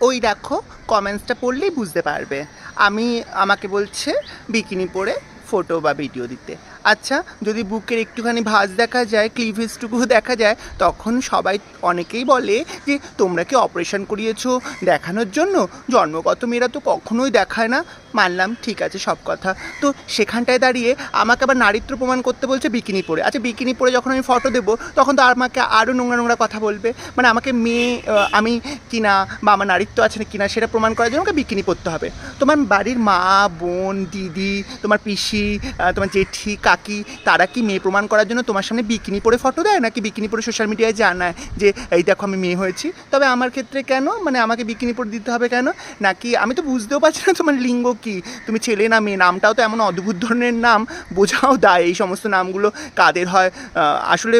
ওই দেখো কমেন্টসটা পড়লেই বুঝতে পারবে। আমি, আমাকে বলছে, বিকিনি পরে ফটো বা ভিডিও দিতে। আচ্ছা যদি বুকের একটুখানি ভাঁজ দেখা যায় ক্লিভেজটুকু দেখা যায়, তখন সবাই অনেকেই বলে যে, তোমরা কি অপারেশন করিয়েছো দেখানোর জন্য? জন্মগত মেয়েরা তো কখনোই দেখায় না। মানলাম, ঠিক আছে, সব কথা। তো সেখানটায় দাঁড়িয়ে আমাকে আবার নারীত্ব প্রমাণ করতে বলছে বিকিনি পরে। আচ্ছা বিকিনি পরে যখন আমি ফটো দেবো, তখন তো আমাকে আরও নোংরা নোংরা কথা বলবে। মানে আমাকে মেয়ে আমি কিনা বা আমার নারীত্ব আছে না কিনা সেটা প্রমাণ করার জন্য আমাকে বিকিনি পরতে হবে। তোমার বাড়ির মা, বোন, দিদি, তোমার পিসি তোমার জেঠি কাকি তারা কি মেয়ে প্রমাণ করার জন্য তোমার সামনে বিকিনি পরে ফটো দেয়? নাকি বিকিনি পরে সোশ্যাল মিডিয়ায় জানায় যে, এই দেখো আমি মেয়ে হয়েছি তবে আমার ক্ষেত্রে কেন? মানে আমাকে বিকিনি পরে দিতে হবে কেন? নাকি আমি তো বুঝতেও পারছি না তোমার লিঙ্গ কি? তুমি ছেলে না মেয়ে, নামটাও তো এমন অদ্ভুত ধরনের নাম। বোঝাও দায় এই সমস্ত নামগুলো কাদের হয়? আসলে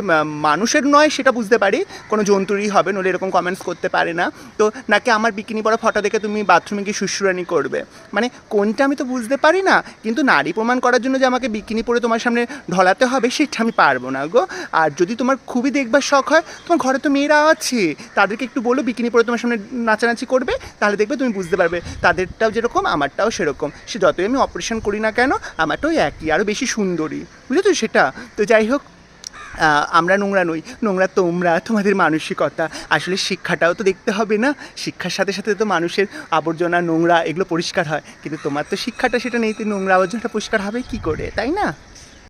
মানুষের নয় সেটা বুঝতে পারি। কোনো জন্তুরই হবে, নইলে এরকম কমেন্টস করতে পারে না। তো নাকি আমার বিকিনি পরা ফটো দেখে তুমি বাথরুমে গিয়ে শুশ্রুরানি করবে? মানে কোনটা আমি তো বুঝতে পারি না। কিন্তু নারী প্রমাণ করার জন্য যে আমাকে বিকিনি পরে তোমার সামনে ঢলাতে হবে, সেটা আমি পারব না গো। আর যদি তোমার খুবই দেখবার শখ হয়, তোমার ঘরে তো মেয়েরা আছে, তাদেরকে একটু বলো, বিকিনি পরে তোমার সামনে নাচানাচি করবে, তাহলে দেখবে তুমি বুঝতে পারবে, তাদেরটাও যেরকম, আমারটাও সেরকম। সে যতই আমি অপারেশন করি না কেন, আমারটাও একই আরও বেশি সুন্দরী। বুঝেছ সেটা? তো যাই হোক আমরা নোংরা নই, নোংরা তোমরা, তোমাদের মানসিকতা। আসলে শিক্ষাটাও তো দেখতে হবে না? শিক্ষার সাথে সাথে তো মানুষের আবর্জনা, নোংরা, এগুলো পরিষ্কার হয়। কিন্তু তোমার তো শিক্ষাটা সেটা নেই, তো নোংরা আবর্জনাটা পরিষ্কার হবে কি করে? তাই না?